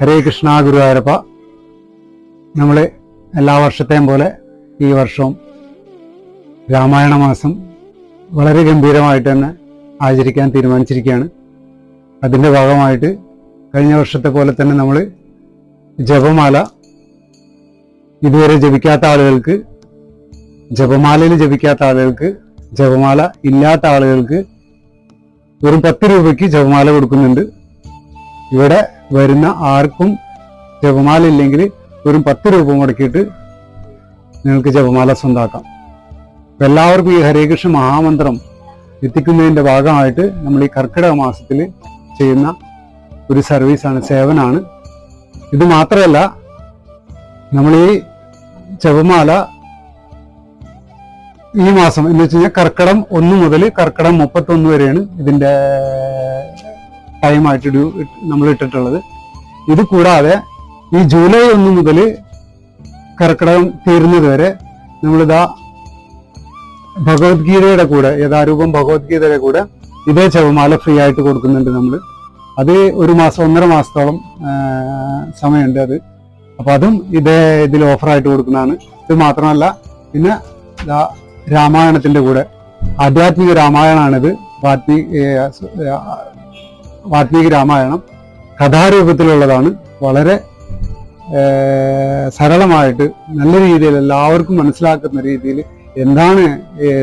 ഹരേ കൃഷ്ണ ഗുരുവായൂരപ്പ. നമ്മൾ എല്ലാ വർഷത്തെയും പോലെ ഈ വർഷവും രാമായണ മാസം വളരെ ഗംഭീരമായിട്ട് തന്നെ ആചരിക്കാൻ തീരുമാനിച്ചിരിക്കുകയാണ്. അതിന്റെ ഭാഗമായിട്ട് കഴിഞ്ഞ വർഷത്തെ പോലെ തന്നെ നമ്മൾ ജപമാല ഇതുവരെ ജപിക്കാത്ത ആളുകൾക്ക് ജപമാലയിൽ ജപിക്കാത്ത ആളുകൾക്ക് ജപമാല ഇല്ലാത്ത ആളുകൾക്ക് വെറും പത്ത് രൂപയ്ക്ക് ജപമാല കൊടുക്കുന്നുണ്ട്. ഇവിടെ വരുന്ന ആർക്കും ജപമാല ഇല്ലെങ്കിൽ വെറും പത്ത് രൂപ മുടക്കിയിട്ട് നിങ്ങൾക്ക് ജപമാല സ്വന്താക്കാം. അപ്പം എല്ലാവർക്കും ഈ ഹരേകൃഷ്ണ മഹാമന്ത്രം എത്തിക്കുന്നതിന്റെ ഭാഗമായിട്ട് നമ്മൾ ഈ കർക്കിടക മാസത്തിൽ ചെയ്യുന്ന ഒരു സർവീസാണ് സേവനാണ്. ഇത് മാത്രമല്ല നമ്മൾ ഈ ജപമാല ഈ മാസം എന്ന് വെച്ച് കഴിഞ്ഞാൽ കർക്കിടം ഒന്ന് മുതൽ കർക്കിടം മുപ്പത്തൊന്ന് വരെയാണ് ഇതിന്റെ ടൈമായിട്ട് ഡ്യൂ നമ്മൾ ഇട്ടിട്ടുള്ളത് ഇത് കൂടാതെ ഈ ജൂലൈ ഒന്ന് മുതൽ കർക്കിടകം തീരുന്നത് വരെ നമ്മളിതാ ഭഗവത്ഗീതയുടെ കൂടെ യഥാരൂപം ഭഗവത്ഗീതയുടെ കൂടെ ഇതേ ചവമാല ഫ്രീ ആയിട്ട് കൊടുക്കുന്നുണ്ട് നമ്മൾ അത് ഒരു മാസം ഒന്നര മാസത്തോളം സമയമുണ്ട് അത്. അപ്പോൾ അതും ഇതേ ഇതിൽ ഓഫറായിട്ട് കൊടുക്കുന്നതാണ്. ഇത് മാത്രമല്ല പിന്നെ രാമായണത്തിന്റെ കൂടെ ആധ്യാത്മിക രാമായണമാണിത് ആത്മീ വാത്മീക രാമായണം കഥാരൂപത്തിലുള്ളതാണ്. വളരെ സരളമായിട്ട് നല്ല രീതിയിൽ എല്ലാവർക്കും മനസ്സിലാക്കുന്ന രീതിയിൽ എന്താണ്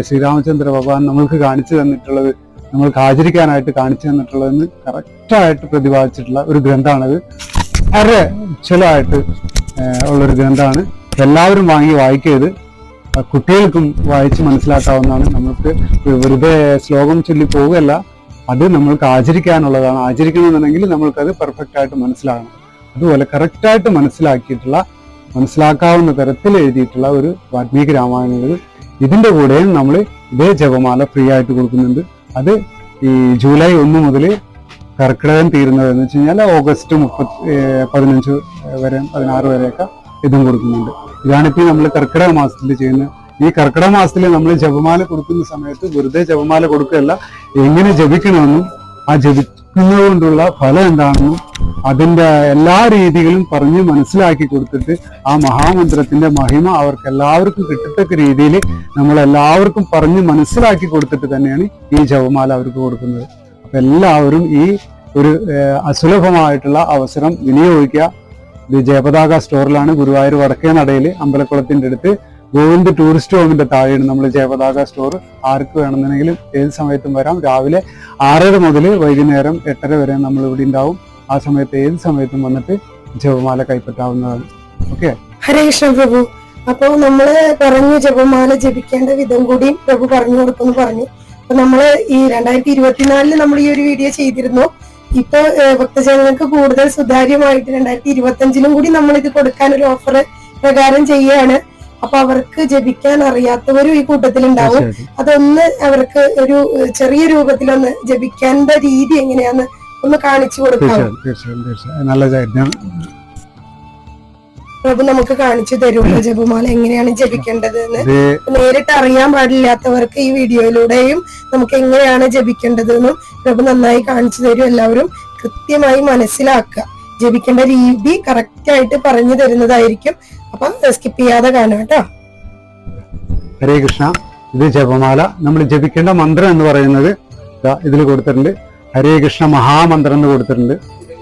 ശ്രീരാമചന്ദ്ര ഭഗവാൻ നമ്മൾക്ക് കാണിച്ചു തന്നിട്ടുള്ളത് നമ്മൾക്ക് ആചരിക്കാനായിട്ട് കാണിച്ചു തന്നിട്ടുള്ളതെന്ന് കറക്റ്റായിട്ട് പ്രതിപാദിച്ചിട്ടുള്ള ഒരു ഗ്രന്ഥമാണത് വളരെ ഉജ്ജ്വലമായിട്ട് ഏ, ഉള്ളൊരു ഗ്രന്ഥമാണ് എല്ലാവരും വാങ്ങി വായിക്കരുത്. കുട്ടികൾക്കും വായിച്ച് മനസ്സിലാക്കാവുന്നതാണ്. നമുക്ക് വെറുതെ ശ്ലോകം ചൊല്ലി പോവുകയല്ല. അത് നമ്മൾക്ക് ആചരിക്കാനുള്ളതാണ്. ആചരിക്കണമെന്നുണ്ടെങ്കിൽ നമ്മൾക്കത് പെർഫെക്റ്റ് ആയിട്ട് മനസ്സിലാകണം. അതുപോലെ കറക്റ്റായിട്ട് മനസ്സിലാക്കിയിട്ടുള്ള മനസ്സിലാക്കാവുന്ന തരത്തിൽ എഴുതിയിട്ടുള്ള ഒരു വാൽമീകി രാമായണങ്ങൾ ഇതിന്റെ കൂടെയും നമ്മൾ ഇതേ ജപമാല ഫ്രീ ആയിട്ട് കൊടുക്കുന്നുണ്ട്. അത് ഈ ജൂലൈ ഒന്ന് മുതൽ കർക്കിടകം തീരുന്നത് എന്ന് വെച്ച് കഴിഞ്ഞാൽ ഓഗസ്റ്റ് മുപ്പത്തി ഏഹ് പതിനഞ്ച് വരെ പതിനാറ് വരെയൊക്കെ ഇതും കൊടുക്കുന്നുണ്ട്. ഇതാണിപ്പോൾ നമ്മൾ കർക്കിടക മാസത്തിൽ ചെയ്യുന്നത് ഈ കർക്കിടക മാസത്തിൽ നമ്മൾ ജപമാല കൊടുക്കുന്ന സമയത്ത് വെറുതെ ജപമാല കൊടുക്കുകയല്ല എങ്ങനെ ജപിക്കണമെന്നും ആ ജപിക്കുന്നത് കൊണ്ടുള്ള ഫലം എന്താണെന്നും അതിന്റെ എല്ലാ രീതികളും പറഞ്ഞ് മനസ്സിലാക്കി കൊടുത്തിട്ട് ആ മഹാമന്ത്രത്തിന്റെ മഹിമ അവർക്ക് എല്ലാവർക്കും കിട്ടത്തക്ക രീതിയിൽ നമ്മൾ എല്ലാവർക്കും പറഞ്ഞ് മനസ്സിലാക്കി കൊടുത്തിട്ട് തന്നെയാണ് ഈ ജപമാല അവർക്ക് കൊടുക്കുന്നത്. അപ്പൊ എല്ലാവരും ഈ ഒരു അസുലഭമായിട്ടുള്ള അവസരം വിനിയോഗിക്കുക. ഇത് ജയപതാക സ്റ്റോറിലാണ് ഗുരുവായൂർ വടക്കേ നടയിൽ അമ്പലക്കുളത്തിന്റെ അടുത്ത് ഗോവിന്ദ് ടൂറിസ്റ്റ് ഹോമിന്റെ താഴെയാണ് നമ്മൾ ജയപതാക സ്റ്റോർ ആർക്ക് വേണമെന്നുണ്ടെങ്കിലും ഏത് സമയത്തും വരാം. രാവിലെ ആറര മുതൽ വൈകുന്നേരം എട്ടര വരെ നമ്മൾ ഇവിടെ ഉണ്ടാവും. ആ സമയത്ത് ഏത് സമയത്തും വന്നിട്ട് ജപമാല കൈപ്പറ്റാവുന്നതാണ്. ഓക്കെ ഹരേ കൃഷ്ണ പ്രഭു. അപ്പൊ നമ്മൾ പറഞ്ഞു ജപമാല ജപിക്കേണ്ട വിധം കൂടി പ്രഭു പറഞ്ഞു കൊടുക്കുന്നു പറഞ്ഞു. അപ്പൊ നമ്മൾ ഈ രണ്ടായിരത്തി ഇരുപത്തിനാലിൽ നമ്മൾ ഈ ഒരു വീഡിയോ ചെയ്തിരുന്നു. ഇപ്പൊ ഭക്തജനങ്ങൾക്ക് കൂടുതൽ സുതാര്യമായിട്ട് രണ്ടായിരത്തി ഇരുപത്തി അഞ്ചിലും കൂടി നമ്മൾ ഇത് കൊടുക്കാൻ ഒരു ഓഫർ പ്രകാരം ചെയ്യാണ് അപ്പൊ അവർക്ക് ജപിക്കാൻ അറിയാത്തവരും ഈ കൂട്ടത്തിലുണ്ടാവും. അതൊന്ന് അവർക്ക് ഒരു ചെറിയ രൂപത്തിലൊന്ന് ജപിക്കേണ്ട രീതി എങ്ങനെയാന്ന് ഒന്ന് കാണിച്ചു കൊടുക്കാം. പ്രഭു നമുക്ക് കാണിച്ചു തരുമല്ലോ ജപമാല? എങ്ങനെയാണ് ജപിക്കേണ്ടത് എന്ന് നേരിട്ട് അറിയാൻ പാടില്ലാത്തവർക്ക് ഈ വീഡിയോയിലൂടെയും നമുക്ക് എങ്ങനെയാണ് ജപിക്കേണ്ടത് എന്നും പ്രഭു നന്നായി കാണിച്ചു തരും എല്ലാവരും. കൃത്യമായി മനസ്സിലാക്കുക. ജപിക്കേണ്ട രീതി കറക്റ്റ് ആയിട്ട് പറഞ്ഞു തരുന്നതായിരിക്കും. അപ്പൊ സ്കിപ്പ് ചെയ്യാതെ കാണാം കേട്ടോ. ഹരേ കൃഷ്ണ ഇത് ജപമാല. നമ്മൾ ജപിക്കേണ്ട മന്ത്രം എന്ന് പറയുന്നത് ഇതിൽ കൊടുത്തിട്ടുണ്ട്. ഹരേ കൃഷ്ണ മഹാമന്ത്രം എന്ന് കൊടുത്തിട്ടുണ്ട്.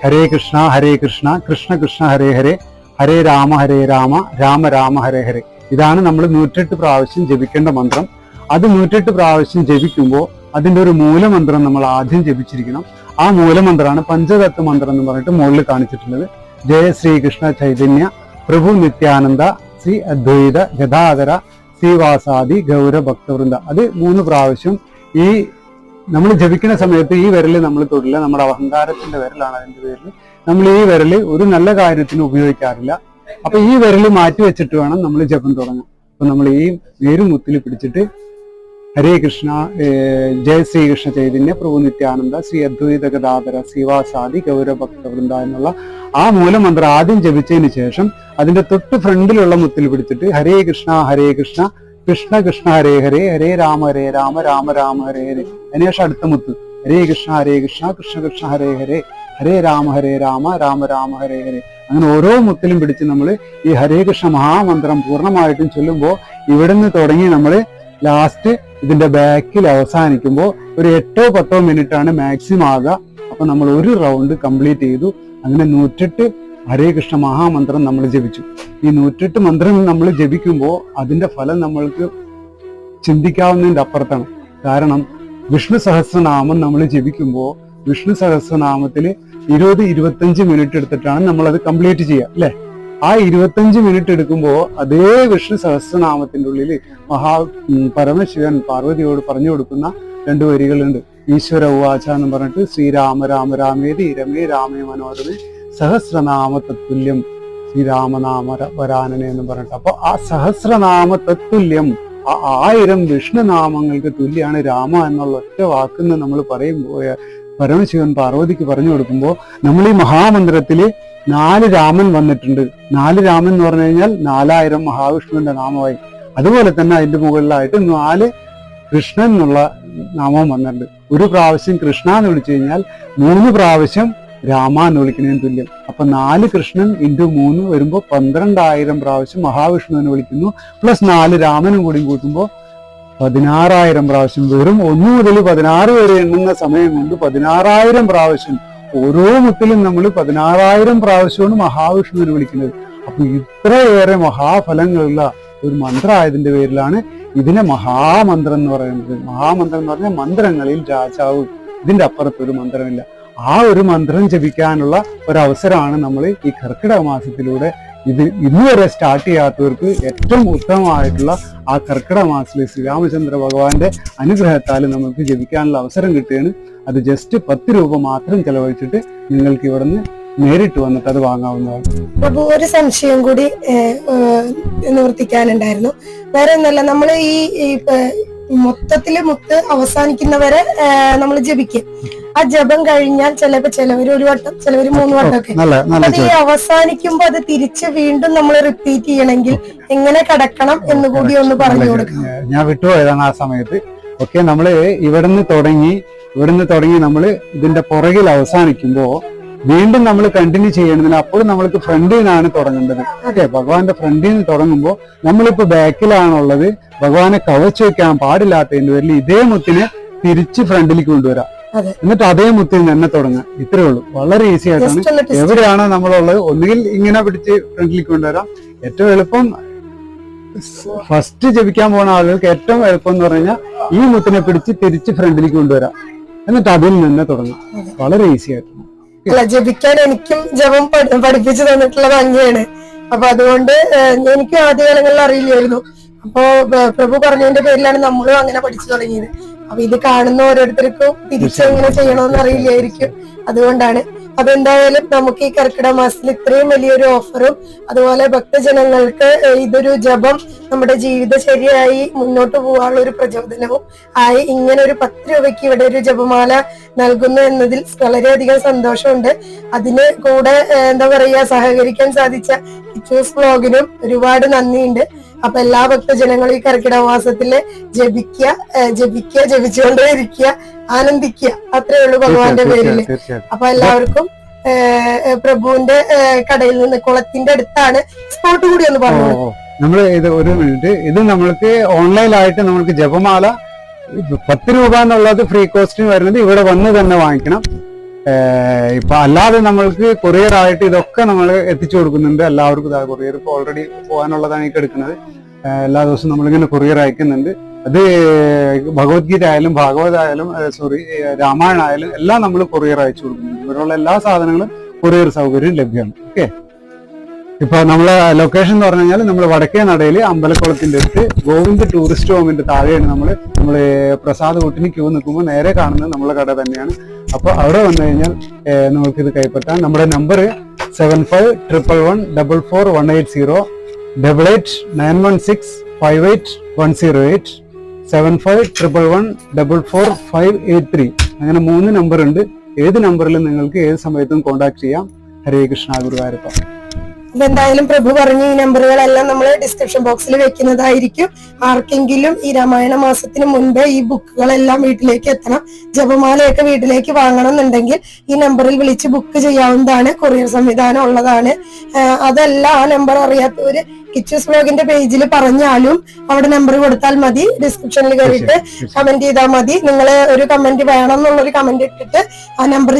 ഹരേ കൃഷ്ണ ഹരേ കൃഷ്ണ കൃഷ്ണ കൃഷ്ണ ഹരേ ഹരേ ഹരേ രാമ ഹരേ രാമ രാമ രാമ ഹരേ ഹരേ. ഇതാണ് നമ്മൾ നൂറ്റെട്ട് പ്രാവശ്യം ജപിക്കേണ്ട മന്ത്രം. അത് നൂറ്റെട്ട് പ്രാവശ്യം ജപിക്കുമ്പോൾ അതിന്റെ ഒരു മൂലമന്ത്രം നമ്മൾ ആദ്യം ജപിച്ചിരിക്കണം. ആ മൂലമന്ത്രമാണ് പഞ്ചതത്വ മന്ത്രം എന്ന് പറഞ്ഞിട്ട് മുകളിൽ കാണിച്ചിട്ടുള്ളത്. ജയ ശ്രീകൃഷ്ണ ചൈതന്യ പ്രഭു നിത്യാനന്ദ ശ്രീ അദ്വൈത ഗതാഗര ശ്രീവാസാദി ഗൗര ഭക്തവൃന്ദ. അത് മൂന്ന് പ്രാവശ്യം ഈ നമ്മൾ ജപിക്കുന്ന സമയത്ത് ഈ വിരൽ നമ്മൾ തൊടില്ല. നമ്മുടെ അഹങ്കാരത്തിന്റെ വിരലാണ് അതിന്റെ പേരിൽ നമ്മൾ ഈ വിരൽ ഒരു നല്ല കാര്യത്തിന് ഉപയോഗിക്കാറില്ല. അപ്പൊ ഈ വിരൽ മാറ്റി വെച്ചിട്ട് വേണം നമ്മൾ ജപം തുടങ്ങാൻ. അപ്പൊ നമ്മൾ ഈ നേരുമുത്തിൽ പിടിച്ചിട്ട് ഹരേ കൃഷ്ണ ജയ ശ്രീകൃഷ്ണ ചൈതന്യ പ്രഭു നിത്യാനന്ദ ശ്രീ അദ്വൈത ഗതാധര ശിവാസാദി ഗൗരഭക്തവൃന്ദ എന്നുള്ള ആ മൂലമന്ത്രം ആദ്യം ജപിച്ചതിന് ശേഷം അതിന്റെ തൊട്ട് ഫ്രണ്ടിലുള്ള മുത്തിൽ പിടിച്ചിട്ട് ഹരേ കൃഷ്ണ ഹരേ കൃഷ്ണ കൃഷ്ണ കൃഷ്ണ ഹരേ ഹരേ ഹരേ രാമ ഹരേ രാമ രാമ രാമ ഹരേ ഹരേ. അതിനുശേഷം അടുത്ത മുത്ത്. ഹരേ കൃഷ്ണ ഹരേ കൃഷ്ണ കൃഷ്ണ കൃഷ്ണ ഹരേ ഹരേ ഹരേ രാമ ഹരേ രാമ രാമ രാമ ഹരേ ഹരേ. അങ്ങനെ ഓരോ മുത്തിലും പിടിച്ച് നമ്മൾ ഈ ഹരേ കൃഷ്ണ മഹാമന്ത്രം പൂർണമായിട്ടും ചൊല്ലുമ്പോൾ ഇവിടുന്ന് തുടങ്ങി നമ്മൾ ലാസ്റ്റ് ഇതിന്റെ ബാക്കിൽ അവസാനിക്കുമ്പോൾ ഒരു എട്ടോ പത്തോ മിനിറ്റ് ആണ് മാക്സിമം ആകുക അപ്പൊ നമ്മൾ ഒരു റൗണ്ട് കംപ്ലീറ്റ് ചെയ്തു. അങ്ങനെ നൂറ്റെട്ട് ഹരേ കൃഷ്ണ മഹാമന്ത്രം നമ്മൾ ജപിച്ചു. ഈ നൂറ്റെട്ട് മന്ത്രം നമ്മൾ ജപിക്കുമ്പോൾ അതിന്റെ ഫലം നമ്മൾക്ക് ചിന്തിക്കാവുന്നതിന്റെ അപ്പുറത്താണ്. കാരണം വിഷ്ണു സഹസ്രനാമം നമ്മൾ ജപിക്കുമ്പോൾ വിഷ്ണു സഹസ്രനാമത്തിൽ ഇരുപത് ഇരുപത്തഞ്ച് മിനിറ്റ് എടുത്തിട്ടാണ് നമ്മൾ അത് കംപ്ലീറ്റ് ചെയ്യുക അല്ലെ? ആ ഇരുപത്തഞ്ച് മിനിറ്റ് എടുക്കുമ്പോൾ അതേ വിഷ്ണു സഹസ്രനാമത്തിന്റെ ഉള്ളിൽ മഹാ പരമശിവൻ പാർവതിയോട് പറഞ്ഞു കൊടുക്കുന്ന രണ്ട് വരികളുണ്ട്. ഈശ്വര ഉവാച എന്ന് പറഞ്ഞിട്ട് ശ്രീരാമ രാമ രാമേതി രമേ രാമേ മനോരമേ സഹസ്രനാമ തത്തുല്യം ശ്രീരാമനാമ വരാനനെ എന്ന് പറഞ്ഞിട്ട്. അപ്പൊ ആ സഹസ്രനാമ തത്തുല്യം ആ ആയിരം വിഷ്ണുനാമങ്ങൾക്ക് തുല്യാണ് രാമ എന്നുള്ള ഒറ്റ വാക്കെന്ന് നമ്മൾ പറയുമ്പോൾ പരമശിവൻ പാർവതിക്ക് പറഞ്ഞു കൊടുക്കുമ്പോൾ നമ്മൾ ഈ മഹാമന്ദിരത്തിൽ നാല് രാമൻ വന്നിട്ടുണ്ട്. നാല് രാമൻ എന്ന് പറഞ്ഞു കഴിഞ്ഞാൽ നാലായിരം മഹാവിഷ്ണുവിന്റെ നാമമായി. അതുപോലെ തന്നെ അതിന്റെ മുകളിലായിട്ട് നാല് കൃഷ്ണൻ എന്നുള്ള നാമം വന്നിട്ടുണ്ട്. ഒരു പ്രാവശ്യം കൃഷ്ണ എന്ന് വിളിച്ചു കഴിഞ്ഞാൽ മൂന്ന് പ്രാവശ്യം രാമ എന്ന് വിളിക്കുന്നതിന് തുല്യം. അപ്പൊ നാല് കൃഷ്ണൻ ഇന്റു മൂന്ന് വരുമ്പോൾ പന്ത്രണ്ടായിരം പ്രാവശ്യം മഹാവിഷ്ണുവിനെ വിളിക്കുന്നു. പ്ലസ് നാല് രാമനും കൂടി കൂട്ടുമ്പോൾ പതിനാറായിരം പ്രാവശ്യം വെറും ഒന്നു മുതൽ പതിനാറ് വരെ എണ്ണുന്ന സമയം കൊണ്ട് പതിനാറായിരം പ്രാവശ്യം ഓരോ മുട്ടിലും നമ്മൾ പതിനാറായിരം പ്രാവശ്യമാണ് മഹാവിഷ്ണുവിനെ വിളിക്കുന്നത്. അപ്പൊ ഇത്രയേറെ മഹാഫലങ്ങളുള്ള ഒരു മന്ത്രമായതിന്റെ പേരിലാണ് ഇതിനെ മഹാമന്ത്രം എന്ന് പറയുന്നത്. മഹാമന്ത്രം എന്ന് പറഞ്ഞാൽ മന്ത്രങ്ങളിൽ രാജാവ്. ഇതിന്റെ അപ്പുറത്ത് ഒരു മന്ത്രമില്ല. ആ ഒരു മന്ത്രം ജപിക്കാനുള്ള ഒരവസരമാണ് നമ്മൾ ഈ കർക്കിടക മാസത്തിലൂടെ ഇത് ഇന്നുവരെ സ്റ്റാർട്ട് ചെയ്യാത്തവർക്ക് ഏറ്റവും ഉത്തമമായിട്ടുള്ള ആ കർക്കിടക മാസത്തിൽ ശ്രീരാമചന്ദ്ര ഭഗവാന്റെ അനുഗ്രഹത്താൽ നമുക്ക് ജപിക്കാനുള്ള അവസരം കിട്ടുകയാണ്. അത് ജസ്റ്റ് പത്ത് രൂപ മാത്രം ചെലവഴിച്ചിട്ട് നിങ്ങൾക്ക് ഇവിടുന്ന് നേരിട്ട് വന്നിട്ട് അത് വാങ്ങാവുന്നതാണ്. പ്രഭു ഒരു സംശയം കൂടി നിവർത്തിക്കാനുണ്ടായിരുന്നു. വേറെ ഒന്നല്ല നമ്മൾ ഈ മൊത്തത്തിൽ മുത്ത് അവസാനിക്കുന്നവരെ നമ്മൾ ജപിക്കും. ആ ജപം കഴിഞ്ഞാൽ ചിലപ്പോ ചിലവര് ഒരു വട്ടം ചിലവര് മൂന്ന് വട്ടം ഒക്കെ. അത് ഈ അവസാനിക്കുമ്പോ അത് തിരിച്ച് വീണ്ടും നമ്മൾ റിപ്പീറ്റ് ചെയ്യണമെങ്കിൽ എങ്ങനെ കടക്കണം എന്ന് കൂടി ഒന്ന് പറഞ്ഞു കൊടുക്കാം. ഞാൻ വിട്ടുപോയതാണ് ആ സമയത്ത്. ഓക്കെ നമ്മൾ ഇവിടുന്ന് തുടങ്ങി ഇവിടുന്ന് തുടങ്ങി നമ്മൾ ഇതിന്റെ പുറകിൽ അവസാനിക്കുമ്പോ വീണ്ടും നമ്മൾ കണ്ടിന്യൂ ചെയ്യേണ്ടതിന് അപ്പോഴും നമ്മൾക്ക് ഫ്രണ്ടിൽ നിന്നാണ് തുടങ്ങേണ്ടത്. ഓക്കെ ഭഗവാന്റെ ഫ്രണ്ടിൽ നിന്ന് തുടങ്ങുമ്പോൾ നമ്മളിപ്പോ ബാക്കിലാണുള്ളത്. ഭഗവാനെ കവച്ചു വെക്കാൻ പാടില്ലാത്തതിന്റെ പേരിൽ ഇതേ മുത്തിനെ തിരിച്ച് ഫ്രണ്ടിലേക്ക് കൊണ്ടുവരാം. എന്നിട്ട് അതേ മുത്തിൽ നിന്ന് തന്നെ തുടങ്ങാം ഇത്രേ ഉള്ളൂ. വളരെ ഈസി ആയിട്ടാണ്. എവിടെയാണോ നമ്മളുള്ളത് ഒന്നുകിൽ ഇങ്ങനെ പിടിച്ച് ഫ്രണ്ടിലേക്ക് കൊണ്ടുവരാം. ഏറ്റവും എളുപ്പം ഫസ്റ്റ് ജപിക്കാൻ പോണ ആളുകൾക്ക് ഏറ്റവും എളുപ്പം എന്ന് പറഞ്ഞാൽ ഈ മുത്തിനെ പിടിച്ച് തിരിച്ച് ഫ്രണ്ടിലേക്ക് കൊണ്ടുവരാം. എന്നിട്ട് അതിൽ നിന്ന് തുടങ്ങാം വളരെ ഈസി ആയിട്ടാണ്. അല്ല ജപിക്കാൻ എനിക്കും ജപം പഠി- പഠിപ്പിച്ചു തന്നിട്ടുള്ളത് അങ്ങനെയാണ് അപ്പൊ അതുകൊണ്ട് എനിക്ക് ആദ്യകാലങ്ങളിൽ അറിയില്ലായിരുന്നു. അപ്പോ പ്രഭു പറഞ്ഞതിന്റെ പേരിലാണ് നമ്മളും അങ്ങനെ പഠിച്ചു തുടങ്ങിയത്. അപ്പൊ ഇത് കാണുന്ന ഓരോരുത്തർക്കും തിരിച്ചെങ്ങനെ ചെയ്യണമെന്ന് അറിയില്ലായിരിക്കും. അതുകൊണ്ടാണ്. അപ്പൊ എന്തായാലും നമുക്ക് ഈ കർക്കിടക മാസത്തിൽ ഇത്രയും വലിയൊരു ഓഫറും അതുപോലെ ഭക്തജനങ്ങൾക്ക് ഇതൊരു ജപം നമ്മുടെ ജീവിത ശരിയായി മുന്നോട്ട് പോകാനുള്ള ഒരു പ്രചോദനവും ആയി ഇങ്ങനെ ഒരു പത്ത് രൂപയ്ക്ക് ഇവിടെ ഒരു ജപമാല നൽകുന്നു എന്നതിൽ വളരെയധികം സന്തോഷമുണ്ട്. അതിന് കൂടെ എന്താ പറയാ സഹകരിക്കാൻ സാധിച്ച കിച്ചൂസ് ബ്ലോഗിനും ഒരുപാട് നന്ദിയുണ്ട്. അപ്പൊ എല്ലാ ഭക്തജനങ്ങളും ഈ കർക്കിടക മാസത്തിൽ ജപിക്ക ജപിക്ക ജപിക്കുക ജപിച്ചുകൊണ്ടേ ഇരിക്കുക ആനന്ദിക്കുക. അത്രേ ഉള്ളൂ ഭഗവാന്റെ പേരിൽ. അപ്പൊ എല്ലാവർക്കും പ്രഭുവിന്റെ കടയിൽ നിന്ന് കുളത്തിന്റെ അടുത്താണ് സ്പോട്ട് കൂടി ഒന്ന് പറഞ്ഞു ഓ. നമ്മൾ ഇത് ഒരു മിനിറ്റ് ഇത് നമ്മൾക്ക് ഓൺലൈനായിട്ട് നമ്മൾക്ക് ജപമാല പത്ത് രൂപ എന്നുള്ളത് ഫ്രീ കോസ്റ്റിന് വരുന്നത് ഇവിടെ വന്ന് തന്നെ വാങ്ങിക്കണം. ഇപ്പൊ അല്ലാതെ നമ്മൾക്ക് കൊറിയർ ആയിട്ട് ഇതൊക്കെ നമ്മൾ എത്തിച്ചു കൊടുക്കുന്നുണ്ട്. എല്ലാവർക്കും കൊറിയർ ഇപ്പൊ ഓൾറെഡി പോകാനുള്ളതാണ് ഈ എടുക്കുന്നത്. എല്ലാ ദിവസവും നമ്മളിങ്ങനെ കൊറിയർ അയക്കുന്നുണ്ട്. അത് ഭഗവത്ഗീത ആയാലും ഭാഗവത ആയാലും സോറി രാമായണ ആയാലും എല്ലാം നമ്മൾ കൊറിയർ അയച്ചു കൊടുക്കുന്നുണ്ട്. ഇവിടെയുള്ള എല്ലാ സാധനങ്ങളും കൊറിയർ സൗകര്യം ലഭ്യമാണ്. ഓക്കെ ഇപ്പൊ നമ്മളെ ലൊക്കേഷൻ എന്ന് പറഞ്ഞു കഴിഞ്ഞാൽ നമ്മൾ വടക്കേ നടയിൽ അമ്പലക്കുളത്തിന്റെ അടുത്ത് ഗോവിന്ദ് ടൂറിസ്റ്റ് ഹോമിന്റെ താഴെയാണ് നമ്മൾ നമ്മൾ പ്രസാദ് കൂട്ടിന് ക്യൂ നിൽക്കുമ്പോൾ നേരെ കാണുന്നത് നമ്മളെ കട തന്നെയാണ്. അപ്പൊ അവിടെ വന്നു കഴിഞ്ഞാൽ നമുക്കിത് കൈപ്പറ്റാം നമ്മുടെ number seven five triple one double four one eight zero double eight nine one six five eight one zero eight seven five triple one double four five eight three അങ്ങനെ മൂന്ന് നമ്പർ ഉണ്ട്. ഏത് നമ്പറിലും നിങ്ങൾക്ക് ഏത് സമയത്തും കോൺടാക്ട് ചെയ്യാം. ഹരേ കൃഷ്ണ ഗുരുവായൂരപ്പ. എന്തായാലും പ്രഭു പറഞ്ഞ ഈ നമ്പറുകളെല്ലാം നമ്മൾ ഡിസ്ക്രിപ്ഷൻ ബോക്സിൽ വെക്കുന്നതായിരിക്കും. ആർക്കെങ്കിലും ഈ രാമായണ മാസത്തിന് മുൻപേ ഈ ബുക്കുകളെല്ലാം വീട്ടിലേക്ക് എത്തണം ജപമാലയൊക്കെ വീട്ടിലേക്ക് വാങ്ങണം എന്നുണ്ടെങ്കിൽ ഈ നമ്പറിൽ വിളിച്ച് ബുക്ക് ചെയ്യാവുന്നതാണ് കൊറിയർ സംവിധാനം ഉള്ളതാണ്. അതല്ല ആ നമ്പർ അറിയാത്തവര് കിച്ചസ് ബ്ലോഗിന്റെ പേജിൽ പറഞ്ഞാലും അവിടെ നമ്പർ കൊടുത്താൽ മതി ഡിസ്ക്രിപ്ഷനിൽ കയറിയിട്ട് കമന്റ് ചെയ്താൽ മതി. നിങ്ങൾ ഒരു കമന്റ് വേണം എന്നുള്ളൊരു കമന്റ് ഇട്ടിട്ട് ആ നമ്പർ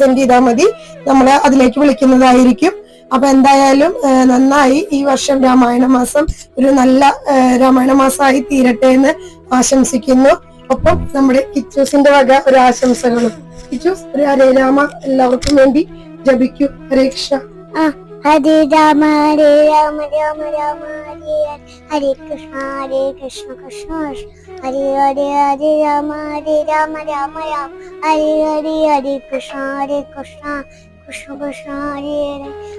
സെൻഡ് ചെയ്താൽ മതി. നമ്മൾ അതിലേക്ക് വിളിക്കുന്നതായിരിക്കും. അപ്പൊ എന്തായാലും നന്നായി ഈ വർഷം രാമായണ മാസം ഒരു നല്ല രാമായണ മാസമായി തീരട്ടെ എന്ന് ആശംസിക്കുന്നു. ഒപ്പം നമ്മുടെ കിച്ചൂസിന്റെ വക ഒരു ആശംസകളും. കിച്ചൂസ് ഒരു ഹരേ രാമ എല്ലാവർക്കും വേണ്ടി ജപിക്കൂ. ഹരേ കൃഷ്ണ. ഹരേ രാമ ഹരേ രാമ രാമ രാമ ഹരേ ഹരേ കൃഷ്ണ ഹരേ കൃഷ്ണ കൃഷ്ണ ഹരേ ഹരേ ഹരേ രാമ ഹരേ രാമ രാമ രാമ ഹരേ ഹരേ ഹരേ കൃഷ്ണ ഹരേ കൃഷ്ണ കൃഷ്ണ കൃഷ്ണ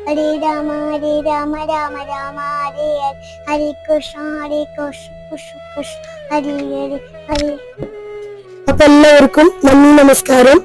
ഹരേ രാമ ഹരേ രാമ രാമ രാമ ഹരേ ഹരേ കൃഷ്ണ ഹരേ കൃഷ്ണ കൃഷ്ണ കൃഷ്ണ ഹരേ ഹരേ ഹരേ. അപ്പൊ എല്ലാവർക്കും നന്ദി നമസ്കാരം.